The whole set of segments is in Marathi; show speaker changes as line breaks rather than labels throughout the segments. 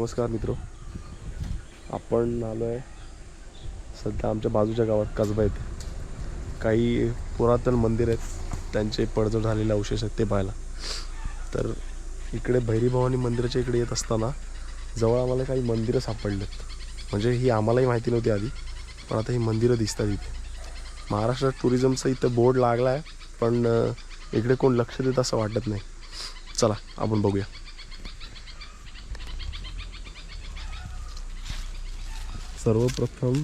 नमस्कार मित्र. आपण आलो आहे सध्या आमच्या बाजूच्या गावात कसबा येते काही पुरातन मंदिर आहेत त्यांचे पडझड झालेले अवशेष आहेत ते पाहायला. तर इकडे भैरीभवानी मंदिराच्या इकडे येत असताना जवळ आम्हाला काही मंदिरं सापडलेत. म्हणजे ही आम्हालाही माहिती नव्हती आधी पण आता ही मंदिरं दिसतात इथे. महाराष्ट्रात टुरिझमचा इथं बोर्ड लागला आहे पण इकडे कोण लक्ष देत असं वाटत नाही. चला आपण बघूया. सर्वप्रथम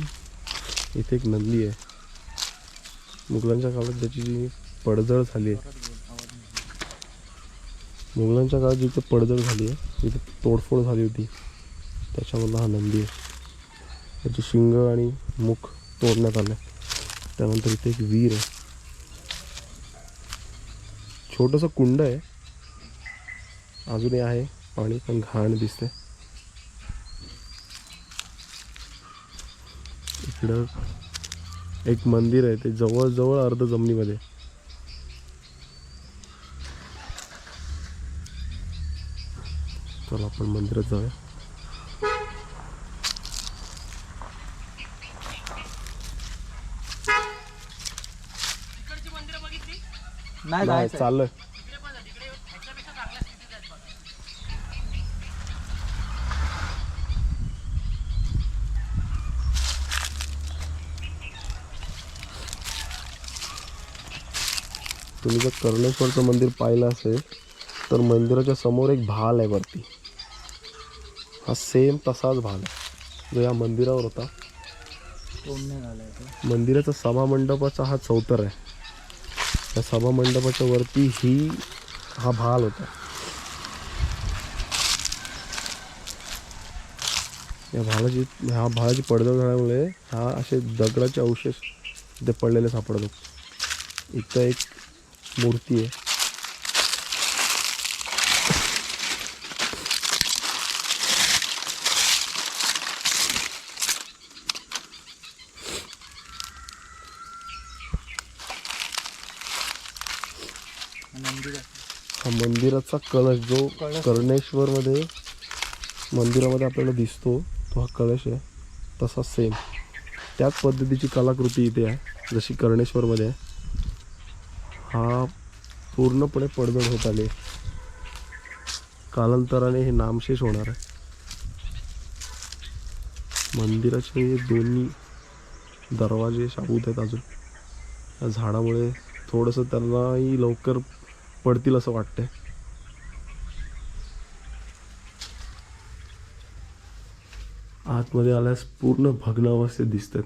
इथे एक नंदी आहे. मुघलांच्या काळात त्याची जी पडझड झाली आहे. मुघलांच्या काळात जिथे पडझड झाली आहे तिथे तोडफोड झाली होती त्याच्यामधला हा नंदी आहे. त्याची शिंग आणि मुख तोडण्यात आलं त्यानंतर इथे एक वीर आहे. छोटंसं कुंड आहे. अजूनही आहे पाणी पण घाण दिसते इकडं एक मंदिर आहे ते जवळजवळ अर्ध जमिनीमध्ये आहे. चला आपण मंदिरात जाऊया.
नाही
चाललंय. तुम्ही जर कर्णेश्वरचं मंदिर पाहिलं असेल तर मंदिराच्या समोर एक भाल आहे वरती. हा सेम तसाच भाल आहे. जो या मंदिरावर होता.
मंदिराचा सभा मंडपाचा
मंदिराचा सभामंडपाचा हा चौतर आहे. त्या सभामंडपाच्या वरती ही हा भाल होता. या भालाची ह्या भालाची पडझड झाल्यामुळे हा असे दगडाचे अवशेष इथे पडलेले सापडतात इथं एक मूर्ती आहे. हा मंदिराचा कलश जो
कर्णेश्वर
कर्णेश्वरमध्ये मंदिरामध्ये आपल्याला दिसतो तो हा कलश आहे. तसा सेम त्याच पद्धतीची कलाकृती इथे आहे जशी कर्णेश्वरमध्ये आहे. हा पूर्णपणे पडझड होत आले. कालांतराने हे नामशेष होणार आहे. मंदिराचे दोन्ही दरवाजे शाबूत आहेत अजून. या झाडामुळे थोडंसं त्यांनाही लवकर पडतील असं वाटतंय. आतमध्ये आल्यास पूर्ण भग्नावस्थेत दिसतात.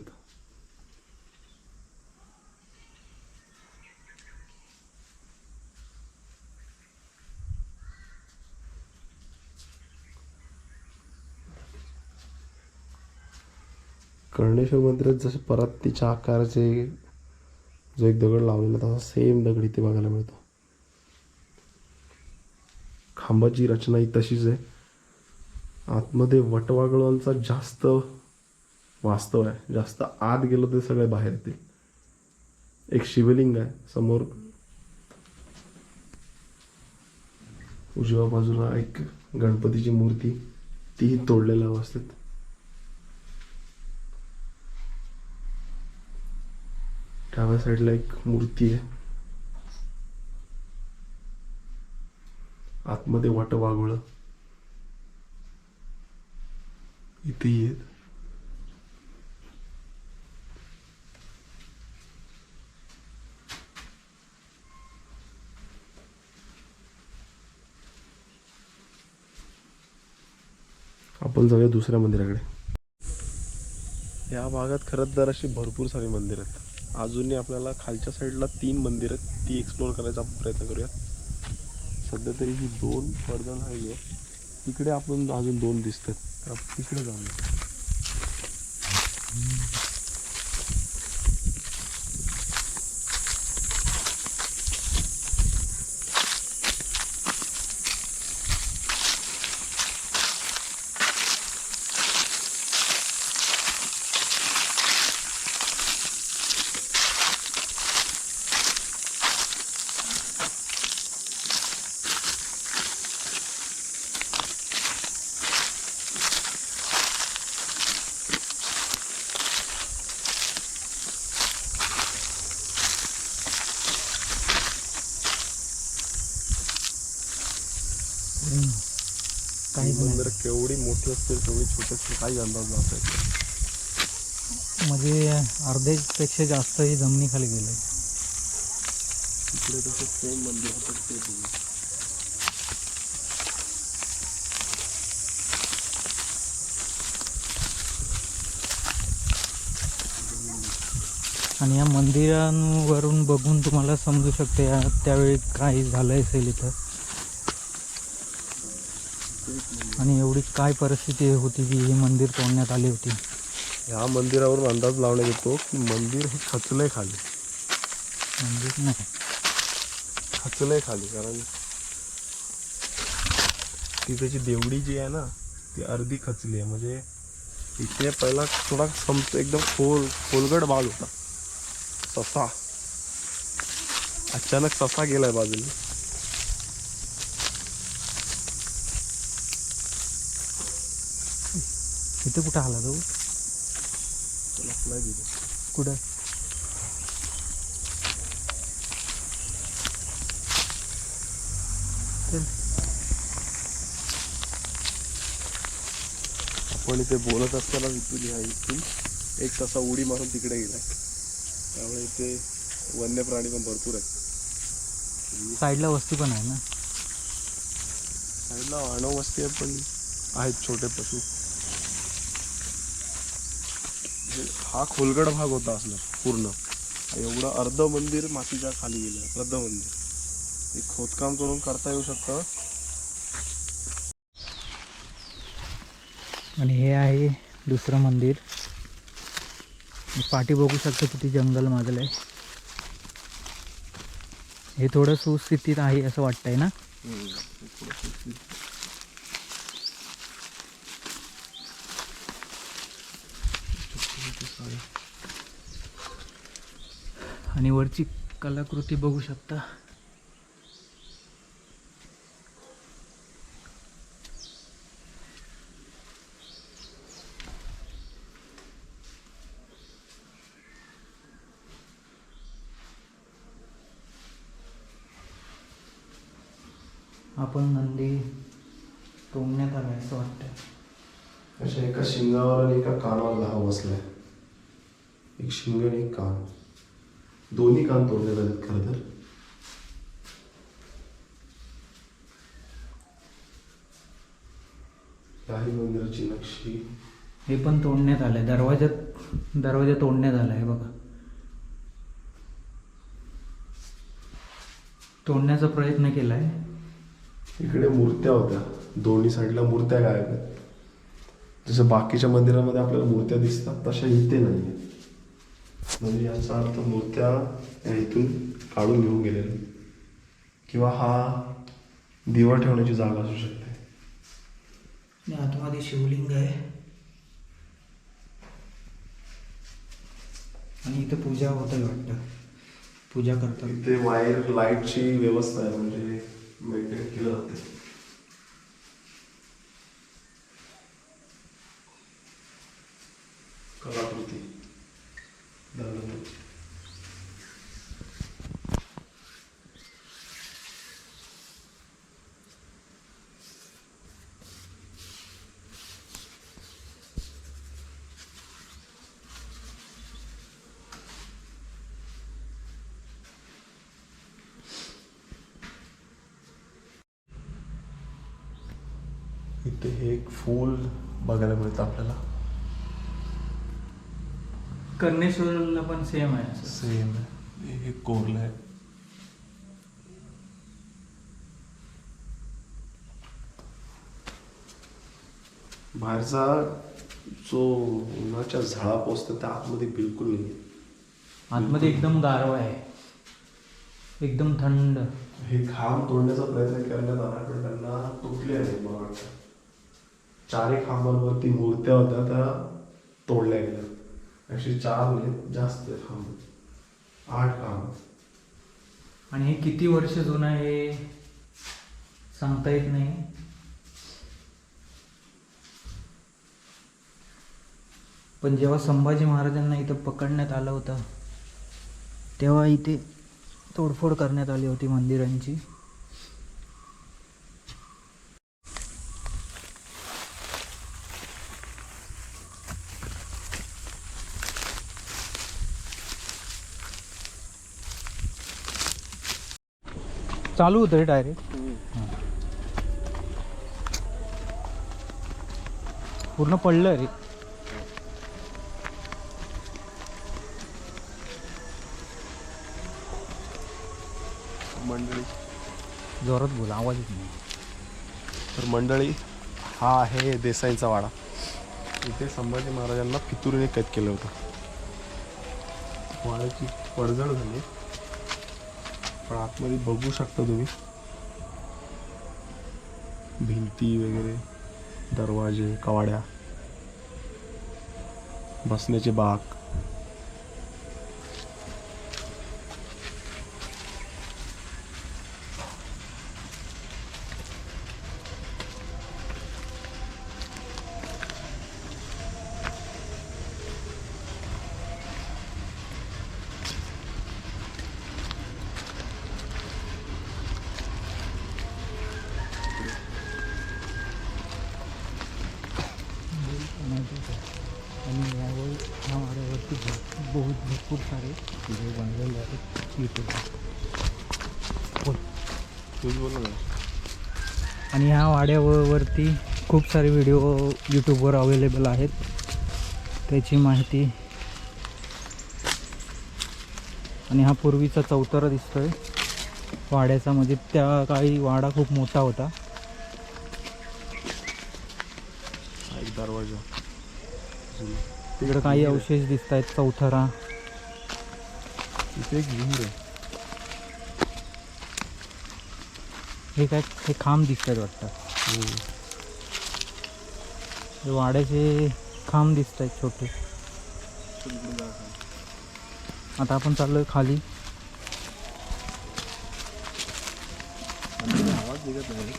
कर्णेश्वर मंदिरात जसे तिच्या आकाराचे जो एक दगड लावलेला तसा सेम दगड इथे बघायला मिळतो. खांबाची रचना ही तशीच आहे. आतमध्ये वटवागळांचा जास्त वास्तव आहे. जास्त आत गेलो ते सगळे बाहेर येतील. एक शिवलिंग आहे समोर. उजव्या बाजूला एक गणपतीची मूर्ती. तीही तोडलेल्या अवस्थेत. डाव्या साईडला एक मूर्ती आहे. आतमध्ये वाट वागवळ इथेही आहेत. आपण जाऊया दुसऱ्या मंदिराकडे. या भागात खरंच तर अशी भरपूर सारी मंदिर आहेत. अजूनही आपल्याला खालच्या साईडला तीन मंदिरं आहेत ती एक्सप्लोअर करायचा प्रयत्न करूया सध्या तरी ही दोन पडदा नाही आहे. तिकडे आपण अजून दोन दिसतात. तर आपण तिकडे जाऊया.
काही
मंदिर केवढी मोठी असतील केवढी छोटी असतील काही अंदाज लावता.
म्हणजे अर्धेपेक्षा जास्त ही जमिनीखाली गेले.
तिकडे तसं सेम मंदिर होतं ते बघू
आणि या मंदिरांवरून बघून तुम्हाला समजू शकते या त्यावेळी काय झालं असेल इथं. आणि एवढी काय परिस्थिती होती की ही मंदिर तोडण्यात आली होती?
ह्या मंदिरावरून अंदाज लावण्यात येतो की मंदिर हे खचलंय खाली.
मंदिर नाही.
खचलंय खाली कारण ती त्याची देवडी जी आहे ना ती अर्धी खचली आहे. म्हणजे इथे पहिला थोडा संप एकदम खोल खोलगड भाग होता. ससा. अचानक ससा गेलाय बाजूला.
इथं कुठं आला तो. कुठं.
आपण इथे बोलत असताना इथून ह्या इथून. एक तसा उडी मारून तिकडे गेलाय. त्यामुळे इथे वन्य प्राणी पण भरपूर आहेत.
साईडला वस्ती पण आहे ना?
साईडला मानव वस्ती आहे पण आहेत छोटे पशु. हा खोलगड भाग होता असला पूर्ण. एवढं अर्ध मंदिर मातीच्या खाली गेलं अर्ध मंदिर. हे खोदकाम करून करता येऊ शकतं.
आणि हे आहे दुसरं मंदिर. पाठी बघू शकतो किती जंगल माजलं आहे. हे थोडं सुस्थितीत आहे असं वाटतंय ना? आणि वरची कलाकृती बघू शकता. आपण नंदी तोडण्यात आलाय असं वाटतं
अशा एका शिंगावर आणि एका कानावर धाव बसलाय. एक शिंग आणि एक कान. दोन्ही कान तोडले आहेत खरं तर. काही मंदिराची नक्षी.
हे पण तोडण्यात आलंय. दरवाजात दरवाजा तोडण्यात आलाय बघा. तोडण्याचा प्रयत्न केलाय.
इकडे मूर्त्या होत्या. दोन्ही साईडला मूर्त्या गायब आहेत. जसं बाकीच्या मंदिरामध्ये आपल्याला मूर्त्या दिसतात तशा इथे नाही म्हणजे याचा अर्थ मूर्त्या या इथून काढून घेऊन गेलेल्या किंवा हा दिवा ठेवण्याची जागा असू शकते.
आतमध्ये शिवलिंग आहे. आणि इथं पूजा होत वाटतं. पूजा करतात.
इथे वायर लाईटची व्यवस्था आहे म्हणजे मेंटेन केलं जाते कलाकृती दगडांची. इथे हे एक फूल बघायला मिळतं आपल्याला.
कर्णेश्वरला पण सेम आहे असं.
सेम हे कोरलं आहे. बाहेरचा जो उन्हाच्या झळा पोचतो त्या आतमध्ये बिलकुल नाही
आतमध्ये एकदम गारवा आहे. एकदम थंड.
हे खांब तोडण्याचा प्रयत्न करण्यात आला पण त्यांना तुटले नाही मला वाटतं. चारही खांबांवरती मूर्त्या होत्या त्या तोडल्या गेल्या. ॲक्च्युली चार नाही जास्त खांब. आठ खांब.
आणि हे किती वर्ष जुनं आहे हे सांगता येत नाही? पण जेव्हा संभाजी महाराजांना इथं पकडण्यात आलं होतं तेव्हा इथे तोडफोड करण्यात आली होती मंदिरांची. चालू होतं डायरेक्ट पूर्ण पडलं रे.
मंडळी.
जोरात बोल आवाज येत नाही.
तर मंडळी हा आहे देसाईंचा वाडा. इथे संभाजी महाराजांना फितुरीने कैद केलं होतं. वाड्याची पडझड झाली. पण आतमध्ये बघू शकता तुम्ही. भिंती वगैरे दरवाजे कवाड्या बसण्याचे बाग.
आणि ह्या वाड्यावरती खूप सारे व्हिडिओ यूट्यूबवर अवेलेबल आहेत. त्याची माहिती. आणि हा पूर्वीचा चौतारा दिसतोय. वाड्याचा म्हणजे त्या काळी वाडा खूप मोठा होता.
एक दरवाजा.
तिकडे काही अवशेष दिसत आहेत चौथरा.
इथे एक विहीर आहे.
हे काय हे खांब दिसत आहेत वाटतं वाड्याचे खांब दिसत आहेत छोटे. आता आपण चाललोय खाली.
आवाज निघत नाही.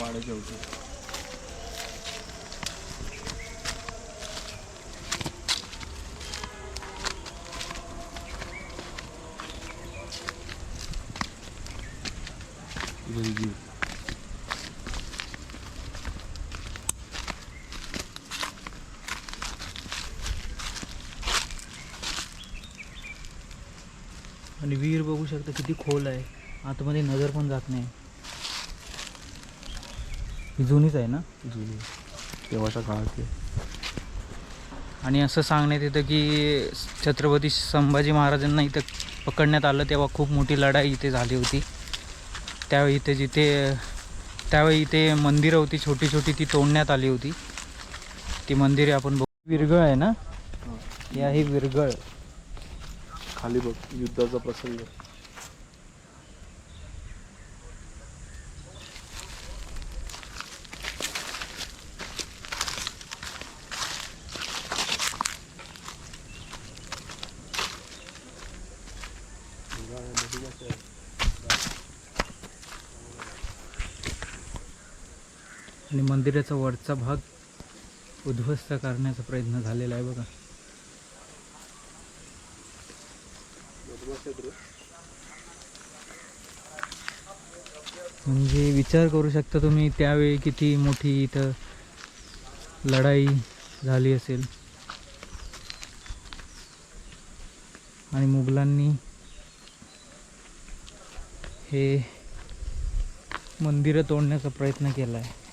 वाड्याच्या होते
आणि विहीर बघू शकता किती खोल आहे. आतमध्ये नजर पण जात नाही. ही जुनीच आहे ना?
जुनी. तेव्हाच्या काळातली.
आणि असं सांगण्यात येतं की छत्रपती संभाजी महाराजांना इथं पकडण्यात आलं तेव्हा खूप मोठी लढाई इथे झाली होती. त्यावेळी इथे जिथे त्यावेळी इथे मंदिरं होती छोटी छोटी ती तोडण्यात आली होती. ती मंदिरे आपण बघू. विरगळ आहे ना? ही. आहे विरगळ
खाली बघ युद्धाचा प्रसंग.
आणि मंदिराचा वरचा भाग उद्ध्वस्त करण्याचा प्रयत्न झालेला आहे बघा. म्हणजे विचार करू शकता तुम्ही त्यावेळी किती मोठी इथं लढाई झाली असेल. आणि मुघलांनी हे मंदिरं तोडण्याचा प्रयत्न केला आहे